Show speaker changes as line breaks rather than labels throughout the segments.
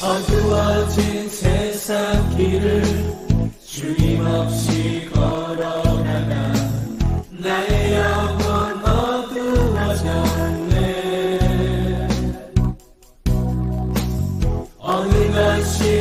어두워진 세상 길을 주님 없이 걸어나가 나의 영혼 어두워졌네. 어느 것이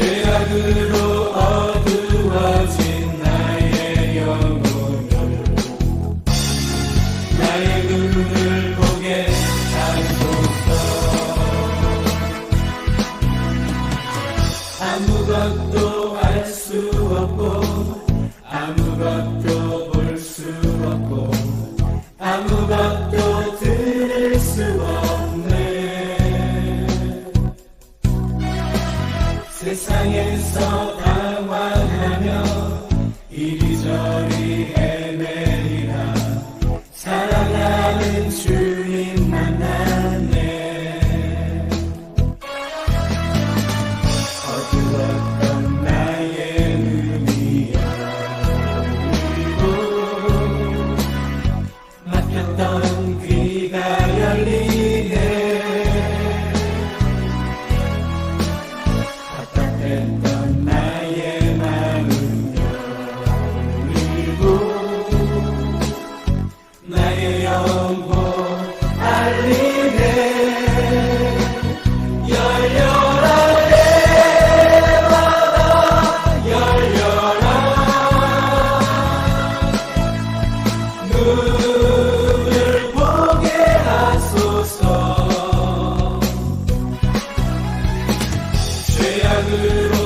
죄악으로 어두워진 나의 영혼을 나의 눈을 보게 하소서 아무것도 알 수 없고 아무것도 최악으로